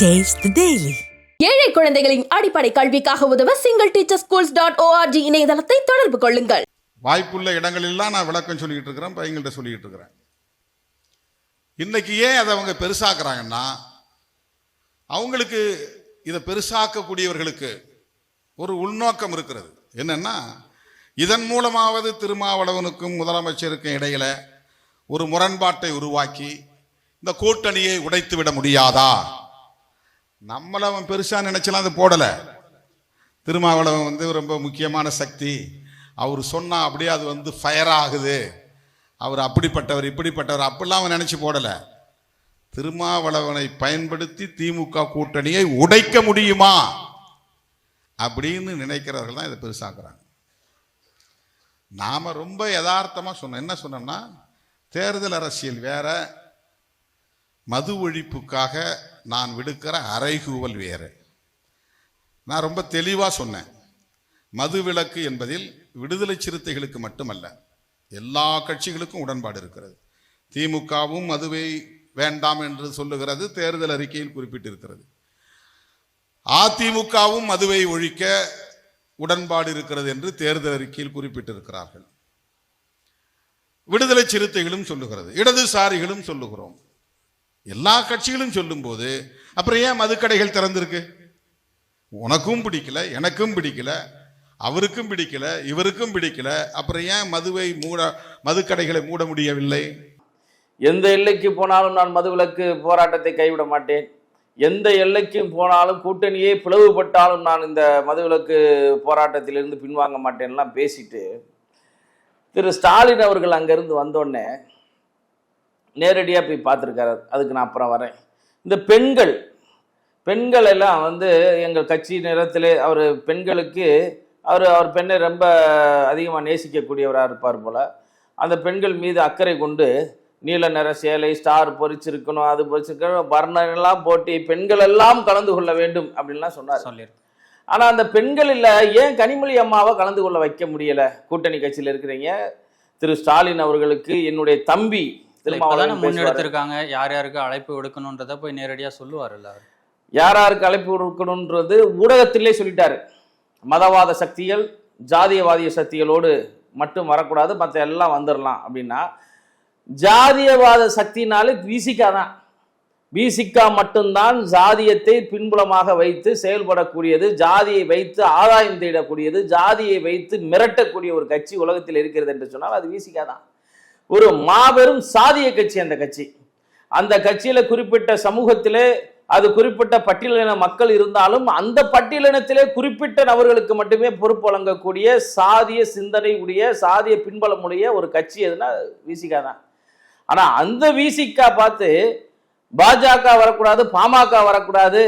The Daily. ஏழை குழந்தைகளின் அடிப்படை கல்விக்காக உதவ single teacher schools dot ORG இணையதளத்தை தொடர்பு கொள்ளுங்கள். வாய்ப்புள்ள இடங்களெல்லாம் நான் விளக்கம் சொல்லிக்கிட்டு இருக்கிறேன் பையங்கள்ட்ட சொல்லிக்கிட்டு இருக்கிறேன். இன்னைக்கு ஏன் அதை அவங்க பெருசாக்குறாங்கன்னா அவங்களுக்கு இதை பெருசாக்கக்கூடியவர்களுக்கு ஒரு உள்நோக்கம் இருக்கிறது. என்னன்னா இதன் மூலமாவது திருமாவளவனுக்கும் முதலமைச்சருக்கும் இடையில ஒரு முரண்பாட்டை உருவாக்கி இந்த கூட்டணியை உடைத்து விட முடியாதா? நம்மளை அவன் பெருசாக நினைச்சலாம் அது போடலை. திருமாவளவன் வந்து ரொம்ப முக்கியமான சக்தி. அவர் சொன்னால் அப்படியே அது வந்து ஃபயர் ஆகுது. அவர் அப்படிப்பட்டவர் இப்படிப்பட்டவர் அப்படிலாம் அவன் நினச்சி போடலை. திருமாவளவனை பயன்படுத்தி திமுக கூட்டணியை உடைக்க முடியுமா அப்படின்னு நினைக்கிறவர்கள் தான் இதை பெருசாக்குறாங்க. நாம் ரொம்ப யதார்த்தமாக சொன்னோம். என்ன சொன்னோம்னா தேர்தல் அரசியல் வேறு மது ஒழிப்புக்காக நான் விடுக்கிற அறைகூவல் வேறு. நான் ரொம்ப தெளிவாக சொன்னேன். மது விலக்கு என்பதில் விடுதலை சிறுத்தைகளுக்கு மட்டுமல்ல எல்லா கட்சிகளுக்கும் உடன்பாடு இருக்கிறது. திமுகவும் மதுவை வேண்டாம் என்று சொல்லுகிறது தேர்தல் அறிக்கையில் குறிப்பிட்டிருக்கிறது. அதிமுகவும் மதுவை ஒழிக்க உடன்பாடு இருக்கிறது என்று தேர்தல் அறிக்கையில் குறிப்பிட்டிருக்கிறார்கள். விடுதலை சிறுத்தைகளும் சொல்லுகிறது இடதுசாரிகளும் சொல்லுகிறோம். எல்லா கட்சிகளும் சொல்லும்போது அப்புறம் ஏன் மதுக்கடைகள் திறந்திருக்கு? உனக்கும் பிடிக்கல எனக்கும் பிடிக்கல அவருக்கும் பிடிக்கல இவருக்கும் பிடிக்கல அப்புறம் ஏன் மதுவை மூட மதுக்கடைகளை மூட முடியவில்லை? எந்த எல்லைக்கு போனாலும் நான் மதுவிலக்கு போராட்டத்தை கைவிட மாட்டேன். எந்த எல்லைக்கும் போனாலும் கூட்டணியே பிளவுபட்டாலும் நான் இந்த மதுவிலக்கு போராட்டத்திலிருந்து பின்வாங்க மாட்டேன்லாம் பேசிட்டு திரு ஸ்டாலின் அவர்கள் அங்கேருந்து வந்தோடனே நேரடியாக போய் பார்த்துருக்காரு. அதுக்கு நான் அப்புறம் வரேன். இந்த பெண்கள் பெண்கள் எல்லாம் வந்து எங்கள் கட்சி நிறத்திலே அவர் பெண்களுக்கு அவர் அவர் பெண்ணை ரொம்ப அதிகமாக நேசிக்கக்கூடியவராக இருப்பார் போல். அந்த பெண்கள் மீது அக்கறை கொண்டு நீல நிற சேலை ஸ்டார் பொறிச்சிருக்கணும் அது பொறிச்சிருக்கணும் வர்ணம் எல்லாம் போட்டி பெண்கள் எல்லாம் கலந்து கொள்ள வேண்டும் அப்படின்லாம் சொன்னார். சொல்லியிருக்கேன் ஆனால் அந்த பெண்கள் இல்லை ஏன் கனிமொழி அம்மாவை கலந்து கொள்ள வைக்க முடியல? கூட்டணி கட்சியில் இருக்கிறீங்க. திரு ஸ்டாலின் அவர்களுக்கு என்னுடைய தம்பி திருமாவளவன். முன்னெடுத்திருக்காங்க யார் யாருக்கு அழைப்பு விடுக்கணுன்றத போய் நேரடியா சொல்லுவாருல்ல அவர் யார் யாருக்கு அழைப்பு கொடுக்கணுன்றது ஊடகத்திலே சொல்லிட்டாரு. மதவாத சக்திகள் ஜாதியவாதிய சக்திகளோடு மட்டும் வரக்கூடாது மற்ற எல்லாம் வந்துடலாம் அப்படின்னா ஜாதியவாத சக்தினாலே விசிகா தான் விசிகா மட்டும்தான் ஜாதியத்தை பின்புலமாக வைத்து செயல்படக்கூடியது ஜாதியை வைத்து ஆதாயம் தேடக்கூடியது ஜாதியை வைத்து மிரட்டக்கூடிய ஒரு கட்சி உலகத்தில் இருக்கிறது என்று சொன்னால் அது விசிகா தான் ஒரு மாபெரும் சாதிய கட்சி அந்த கட்சி. அந்த கட்சியில குறிப்பிட்ட சமூகத்திலே அது குறிப்பிட்ட பட்டியலின மக்கள் இருந்தாலும் அந்த பட்டியலினத்திலே குறிப்பிட்ட நபர்களுக்கு மட்டுமே பொறுப்பு வழங்கக்கூடிய சாதிய சிந்தனை உடைய சாதிய பின்பலமுடைய ஒரு கட்சி எதுனா விசிகா தான். ஆனால் அந்த விசிகா பார்த்து பாஜக வரக்கூடாது பாமக வரக்கூடாது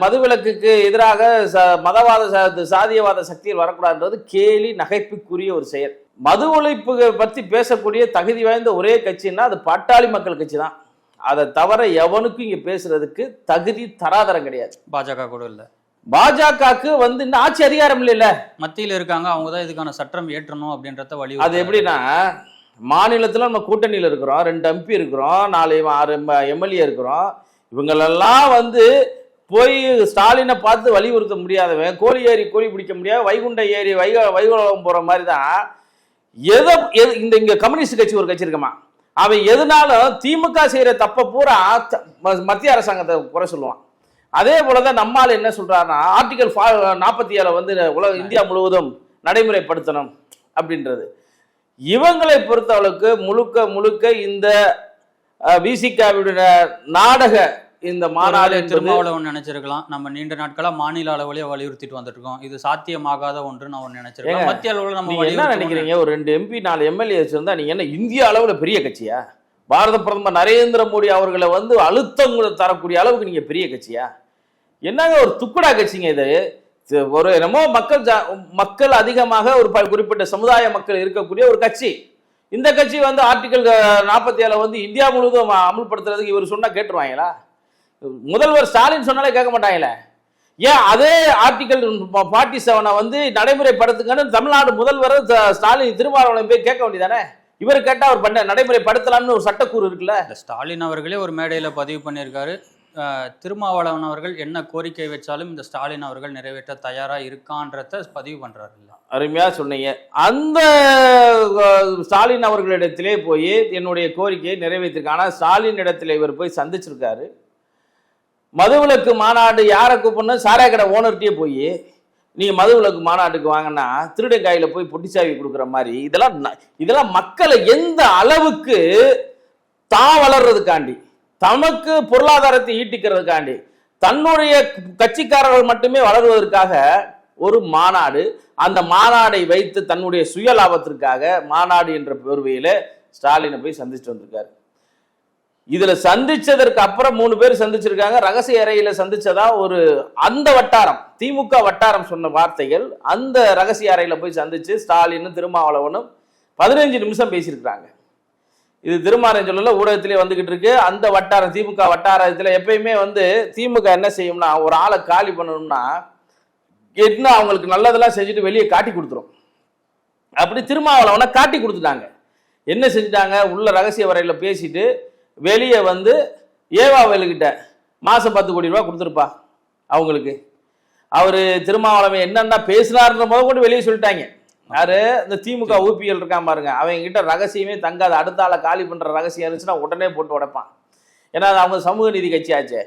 மதுவிலக்குக்கு எதிராக ச- மதவாத சாதியவாத சக்திகள் வரக்கூடாதுன்றது கேலி நகைப்புக்குரிய ஒரு செயல். மது ஒழிப்பு பத்தி பேசக்கூடிய தகுதி வாய்ந்த ஒரே கட்சின்னா அது பாட்டாளி மக்கள் கட்சி தான் அதை தவிர எவனுக்கும் இங்க பேசுறதுக்கு தகுதி தராதரம் கிடையாது. பாஜக கூட இல்ல. பாஜகவுக்கு வந்து இன்னும் ஆட்சி அதிகாரம் இல்லைல்ல. மத்தியில இருக்காங்க அவங்க தான் இதுக்கான சட்டம் ஏற்றணும் அப்படின்றத அது வலியுறுத்தி எப்படின்னா மாநிலத்தில் நம்ம கூட்டணியில் இருக்கிறோம் ரெண்டு எம்பி இருக்கிறோம் நாலு ஆறு எம்எல்ஏ இருக்கிறோம். இவங்களெல்லாம் வந்து போய் ஸ்டாலினை பார்த்து வலியுறுத்த முடியாதவன் கோழி ஏறி கோழி பிடிக்க முடியாது வைகுண்ட ஏறி வைக வைகுண்டம் போகிற மாதிரி தான் எதை எது இந்த இங்கே கம்யூனிஸ்ட் கட்சி ஒரு கட்சி இருக்கமா? அவன் எதுனாலும் திமுக செய்கிற தப்பை பூரா மத்திய அரசாங்கத்தை குறை சொல்லுவான். அதே போல தான் நம்மால் என்ன சொல்றாருன்னா ஆர்டிகல் நாற்பத்தி ஏழை வந்து உலக இந்தியா முழுவதும் நடைமுறைப்படுத்தணும் அப்படின்றது. இவங்களை பொறுத்தளவுக்கு முழுக்க முழுக்க இந்த விசிகாவுடைய நாடக இந்த மாநாடு திருமாவளவன் நினைச்சிருக்கலாம். நம்ம நீண்ட நாட்களா மாநில அளவிலேயே வலியுறுத்திட்டு வந்துட்டு இருக்கோம் இது சாத்தியமாகாத ஒன்று அவன் நினைச்சிருக்கலாம் ஏங்க, மத்திய அளவுல நம்ம என்ன நினைக்கிறீங்க? ஒரு ரெண்டு எம்பி நாலு எம்எல்ஏ வச்சிருந்தா நீங்க என்ன இந்திய அளவுல பெரிய கட்சியா? பாரத பிரதமர் நரேந்திர மோடி அவர்களை வந்து அழுத்தம் தரக்கூடிய அளவுக்கு நீங்க பெரிய கட்சியா? என்னங்க ஒரு துக்குடா கட்சிங்க இது? ஒரு என்னமோ மக்கள் மக்கள் அதிகமாக ஒரு குறிப்பிட்ட சமுதாய மக்கள் இருக்கக்கூடிய ஒரு கட்சி. இந்த கட்சி வந்து ஆர்டிகல் நாற்பத்தி ஏழை வந்து இந்தியா முழுவதும் அமல்படுத்துறதுக்கு இவர் சொன்னா கேட்டுருவாங்களா? முதல்வர் ஸ்டாலின் சொன்னாலே கேட்க மாட்டாங்களே. ஏன் அதே ஆர்டிகல் ஃபார்ட்டி செவனை வந்து நடைமுறைப்படுத்துங்கன்னு தமிழ்நாடு முதல்வர் ஸ்டாலின் திருமாவளவன் போய் கேட்க வேண்டியதானே? இவர் கேட்டா அவர் பண்ண நடைமுறைப்படுத்தலாம்னு ஒரு சட்டக்கூறு இருக்குல்ல? ஸ்டாலின் அவர்களே ஒரு மேடையில பதிவு பண்ணியிருக்காரு. திருமாவளவன் அவர்கள் என்ன கோரிக்கை வச்சாலும் இந்த ஸ்டாலின் அவர்கள் நிறைவேற்ற தயாரா இருக்கான்றத பதிவு பண்றாரு. இல்ல அருமையா சொன்னீங்க. அந்த ஸ்டாலின் அவர்களிடத்திலே போய் என்னுடைய கோரிக்கையை நிறைவேற்றிருக்காங்க ஆனால் ஸ்டாலின் இடத்துல இவர் போய் சந்திச்சிருக்காரு. மதுவிலக்கு மாநாடு யாரை கூப்பிடணும்? சாராய கடை ஓனர்கிட்டயே போய் நீ மதுவிலக்கு மாநாட்டுக்கு வாங்கினா திருடன் போய் பொட்டிச்சாவி கொடுக்குற மாதிரி இதெல்லாம் இதெல்லாம் மக்களை எந்த அளவுக்கு தான் வளர்றதுக்காண்டி தமக்கு பொருளாதாரத்தை ஈட்டிக்கிறதுக்காண்டி தன்னுடைய கட்சிக்காரர்கள் மட்டுமே வளருவதற்காக ஒரு மாநாடு அந்த மாநாடை வைத்து தன்னுடைய சுய லாபத்திற்காக மாநாடு என்ற பெருவையில் ஸ்டாலினை போய் சந்திச்சுட்டு வந்திருக்காரு. இதுல சந்திச்சதற்கு அப்புறம் மூணு பேர் சந்திச்சிருக்காங்க. ரகசிய அறையில சந்திச்சதா ஒரு அந்த வட்டாரம் திமுக வட்டாரம் சொன்ன வார்த்தைகள் அந்த ரகசிய அறையில போய் சந்திச்சு ஸ்டாலின் திருமாவளவனும் பதினஞ்சு நிமிஷம் பேசியிருக்கிறாங்க. இது திருமாரன் சொல்லல ஊடகத்திலே வந்துகிட்டு இருக்கு. அந்த வட்டாரம் திமுக வட்டாரத்துல எப்பயுமே வந்து திமுக என்ன செய்யும்னா ஒரு ஆளை காலி பண்ணணும்னா என்ன அவங்களுக்கு நல்லதெல்லாம் செஞ்சுட்டு வெளியே காட்டி கொடுத்துரும். அப்படி திருமாவளவனை காட்டி கொடுத்துட்டாங்க. என்ன செஞ்சுட்டாங்க? உள்ள ரகசிய வரையில பேசிட்டு வெளியே வந்து ஏவா வேலுக்கிட்ட மாசம் பத்து கோடி ரூபா கொடுத்துருப்பா அவங்களுக்கு. அவரு திருமாவளவன் என்னென்ன பேசினாருன்ற முத கொண்டு வெளியே சொல்லிட்டாங்க. யாரு? இந்த திமுக ஊபிஎல் இருக்கான் பாருங்க. அவங்க கிட்ட ரகசியமே தங்காது. அடுத்த ஆளை காலி பண்ற ரகசியம் இருந்துச்சுன்னா உடனே போட்டு உடைப்பான். ஏன்னா அது அவங்க சமூக நீதி கட்சி ஆச்சே.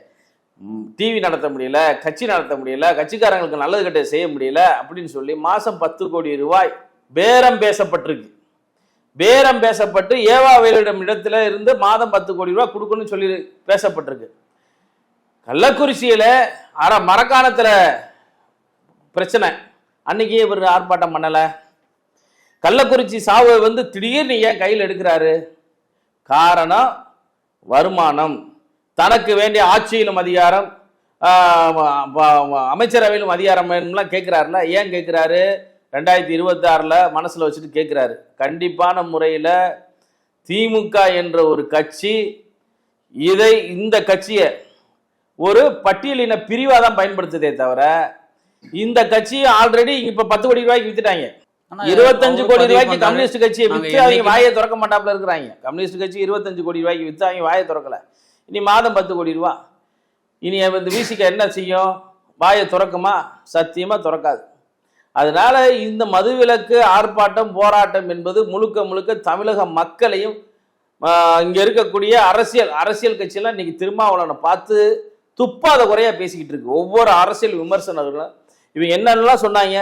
டிவி நடத்த முடியல கட்சி நடத்த முடியல கட்சிக்காரங்களுக்கு நல்லது கெட்ட செய்ய முடியல அப்படின்னு சொல்லி மாசம் பத்து கோடி ரூபாய் பேரம் பேசப்பட்டிருக்கு. பேரம் பேசப்பட்டு ஏவா ஏவாவேலிடம் இடத்துல இருந்து மாதம் பத்து கோடி ரூபா கொடுக்கணும்னு சொல்லி பேசப்பட்டிருக்கு. கள்ளக்குறிச்சியில் அற மரக்காலத்தில் பிரச்சனை. அன்னைக்கு இவர் ஆர்ப்பாட்டம் பண்ணலை. கள்ளக்குறிச்சி சாவு வந்து திடீர்னு ஏன் கையில் எடுக்கிறாரு? காரணம் வருமானம். தனக்கு வேண்டிய ஆட்சியிலும் அதிகாரம் அமைச்சரவையிலும் அதிகாரம் வேணும்லாம் கேட்குறாருல. ஏன் கேட்குறாரு? ரெண்டாயிரத்தி இருபத்தாறில் மனசில் வச்சுட்டு கேட்குறாரு கண்டிப்பான முறையில் திமுக என்ற ஒரு கட்சி இதை இந்த கட்சியை ஒரு பட்டியலின பிரிவாக தான் பயன்படுத்துதே தவிர இந்த கட்சியை ஆல்ரெடி இப்போ பத்து கோடி ரூபாய்க்கு வித்துட்டாங்க. இருபத்தஞ்சு கோடி ரூபாய்க்கு. கம்யூனிஸ்ட் கட்சியை வித்து அவங்க வாயை திறக்க மாட்டாப்புல இருக்கிறாங்க. கம்யூனிஸ்ட் கட்சி இருபத்தஞ்சு கோடி ரூபாய்க்கு வித்து அவங்க வாயை திறக்கல. இனி மாதம் பத்து கோடி ரூபா. இனி இந்த விசிக என்ன செய்யும்? வாயை திறக்குமா? சத்தியமா திறக்காது. அதனால இந்த மதுவிலக்கு ஆர்ப்பாட்டம் போராட்டம் என்பது முழுக்க முழுக்க தமிழக மக்களையும் இங்கே இருக்கக்கூடிய அரசியல் அரசியல் கட்சியெல்லாம் இன்னைக்கு திருமாவளவனை பார்த்து துப்பாத குறையாக பேசிக்கிட்டு இருக்கு. ஒவ்வொரு அரசியல் விமர்சனர்களும். இவங்க என்னென்னலாம் சொன்னாங்க?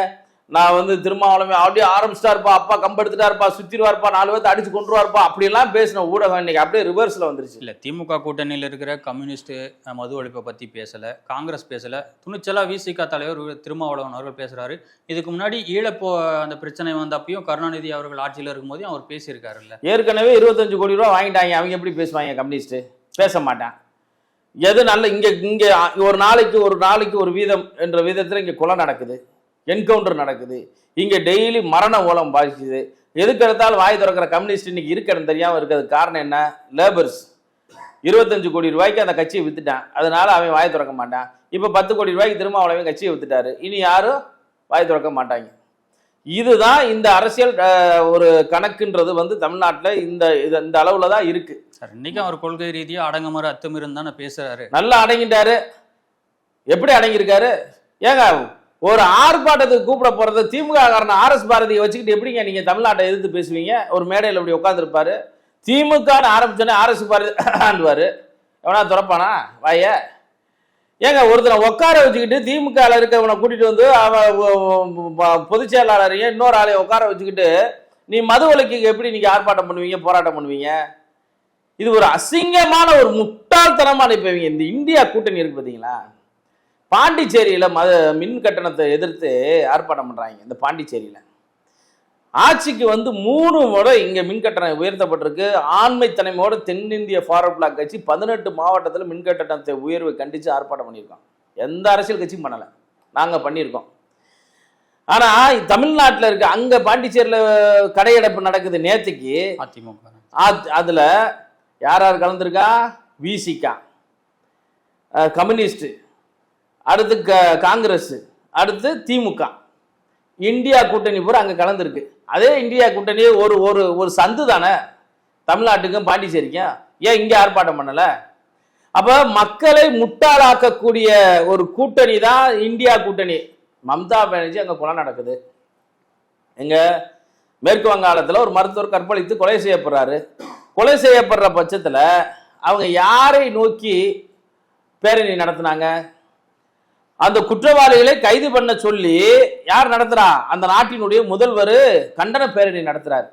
நான் வந்து திருமாவளவன் அப்படியே ஆரம்பிச்சிட்டாருப்பா அப்பா கம்பெடுத்துட்டாருப்பா சுத்திடுவாருப்பா நாலு பேர்த்த அடிச்சு கொண்டுருவாருப்பா அப்படியெல்லாம் பேசின ஊடகம் இன்னைக்கு அப்படியே ரிவர்ஸ்ல வந்துருச்சு. இல்ல திமுக கூட்டணியில் இருக்கிற கம்யூனிஸ்ட் மது ஒழிப்பை பத்தி பேசல காங்கிரஸ் பேசல துணிச்சலா விசிக தலைவர் திருமாவளவன் அவர்கள் பேசுறாரு. இதுக்கு முன்னாடி ஈழப்போ அந்த பிரச்சனை வந்தப்பையும் கருணாநிதி அவர்கள் ஆட்சியில் இருக்கும்போதையும் அவர் பேசியிருக்காருல்ல. ஏற்கனவே இருபத்தஞ்சு கோடி ரூபா வாங்கிட்டாங்க அவங்க எப்படி பேசுவாங்க கம்யூனிஸ்ட் பேச மாட்டான். எது நல்ல இங்க இங்க ஒரு நாளைக்கு ஒரு நாளைக்கு ஒரு வீதம் என்ற விதத்துல இங்க கொலை நடக்குது. என்கவுண்டர் நடக்குது. இங்க டெய்லி மரண ஓலம் பாதிக்குது எதுக்கு எடுத்தாலும் வாய் திறக்கிற கம்யூனிஸ்ட் இன்னைக்கு இருக்கிறது தெரியாம இருக்கிறது காரணம் என்ன? லேபர்ஸ் இருபத்தஞ்சு கோடி ரூபாய்க்கு அந்த கட்சியை வித்துட்டான். அதனால அவன் வாய் திறக்க மாட்டான். இப்ப பத்து கோடி ரூபாய்க்கு திரும்ப அவன் கட்சியை வித்துட்டாரு. இனி யாரும் வாய் திறக்க மாட்டாங்க. இதுதான் இந்த அரசியல் ஒரு கணக்குன்றது வந்து தமிழ்நாட்டில் இந்த இந்த அளவுல தான் இருக்கு. சார் இன்னைக்கும் அவர் கொள்கை ரீதியா அடங்குமுறை அத்துமீறும் தானே பேசுறாரு. நல்லா அடங்கிட்டாரு. எப்படி அடங்கியிருக்காரு? ஏங்க ஒரு ஆர்ப்பாட்டத்துக்கு கூப்பிட போறது திமுக காரணம் ஆர்எஸ் பாரதியை வச்சுக்கிட்டு எப்படிங்க நீங்க தமிழ்நாட்டை எதிர்த்து பேசுவீங்க? ஒரு மேடையில் இப்படி உட்காந்துருப்பாரு திமுக ஆரம்பிச்சோன்னே ஆர்எஸ் பாரதி ஆண்டுவார். எவனா துறப்பானா? வாய. ஏங்க ஒருத்தனை உட்கார வச்சுக்கிட்டு திமுக இருக்கவனை கூட்டிட்டு வந்து அவன் பொதுச் செயலாளரையும் இன்னொரு ஆளையும் உட்கார வச்சுக்கிட்டு நீ மது விலக்கு எப்படி நீங்க ஆர்ப்பாட்டம் பண்ணுவீங்க போராட்டம் பண்ணுவீங்க? இது ஒரு அசிங்கமான ஒரு முட்டாள்தனமாக இப்ப இந்த இந்தியா கூட்டணி இருக்கு பாத்தீங்களா? பாண்டிச்சேரியில மத மின் கட்டணத்தை எதிர்த்து ஆர்ப்பாட்டம் பண்றாங்க இந்த பாண்டிச்சேரியில. ஆட்சிக்கு வந்து மூணு முறை இங்க மின் கட்டணம் உயர்த்தப்பட்டிருக்கு. ஆண்மைத்தன்மையோட தென்னிந்திய ஃபார்வர்ட் பிளாக் கட்சி பதினெட்டு மாவட்டத்தில் மின் கட்டணத்தை உயர்வை கண்டிச்சு ஆர்ப்பாட்டம் பண்ணியிருக்கோம். எந்த அரசியல் கட்சியும் பண்ணல. நாங்க பண்ணியிருக்கோம். ஆனா தமிழ்நாட்டுல இருக்க அங்க பாண்டிச்சேரியில கடையடைப்பு நடக்குது நேத்துக்கு. அதிமுக. அது- அதுல யார் யார் கலந்துருக்கா? விசிகா கம்யூனிஸ்ட் அடுத்து க- காங்கிரஸ் அடுத்து திமுக. இந்தியா கூட்டணி பூரா அங்கே கலந்துருக்கு. அதே இந்தியா கூட்டணி ஒரு ஒரு ஒரு சந்து தானே? தமிழ்நாட்டுக்கும் பாண்டிச்சேரிக்கும். ஏன் இங்கே ஆர்ப்பாட்டம் பண்ணலை? அப்போ மக்களை முட்டாளாக்கக்கூடிய ஒரு கூட்டணி தான் இந்தியா கூட்டணி. மம்தா பானர்ஜி அங்கே கொலை நடக்குது. எங்க மேற்கு வங்காளத்தில் ஒரு மருத்துவர் கற்பழித்து கொலை செய்யப்படுறாரு. கொலை செய்யப்படுற பட்சத்தில் அவங்க யாரை நோக்கி பேரணி நடத்துனாங்க? அந்த குற்றவாளிகளை கைது பண்ண சொல்லி யார் நடத்துறா? அந்த நாட்டினுடைய முதல்வர் கண்டன பேரணி நடத்துறாரு.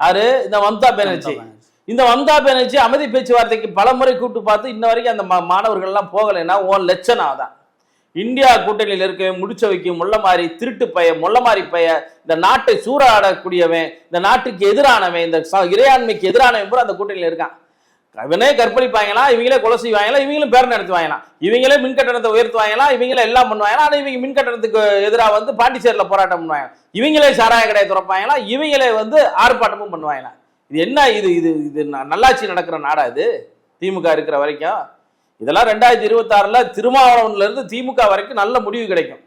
யாரு? இந்த மம்தா பானர்ஜி. இந்த மம்தா பானர்ஜி அமைதி பேச்சுவார்த்தைக்கு பல முறை கூட்டு பார்த்து இன்ன வரைக்கும் அந்த மா- மாணவர்கள் எல்லாம் போகலைன்னா உன் லட்சணம் தான் இந்தியா கூட்டணியில் இருக்க முடிச்ச வைக்கும் முள்ள மாதிரி திருட்டு பைய முள்ள மாதிரி பைய இந்த நாட்டை சூறாடக்கூடியவன் இந்த நாட்டுக்கு எதிரானவன் இந்த இறையாண்மைக்கு எதிரானவன் பூரா அந்த கூட்டணியில் இருக்கான். இவனே கற்பழிப்பாங்களா? இவங்களே கொலை செய்வாங்களா? இவங்களும் பேர் நடத்துவாங்களா? இவங்களே மின் கட்டணத்தை உயர்த்துவாங்களா? இவங்களே எல்லாம் பண்ணுவாங்களா? ஆனால் இவங்க மின் கட்டணத்துக்கு எதிராக வந்து பாண்டிச்சேரியில் போராட்டம் பண்ணுவாங்க இவங்களே சாராய கடையை திறப்பாங்களா? இவங்களே வந்து ஆர்ப்பாட்டமும் பண்ணுவாங்களா? இது என்ன இது இது இது ந- நல்லாட்சி நடக்கிற நாடா இது? திமுக இருக்கிற வரைக்கும். இதெல்லாம் ரெண்டாயிரத்தி இருபத்தாறுல திருமாவளவன்ல இருந்து திமுக வரைக்கும் நல்ல முடிவு கிடைக்கும்.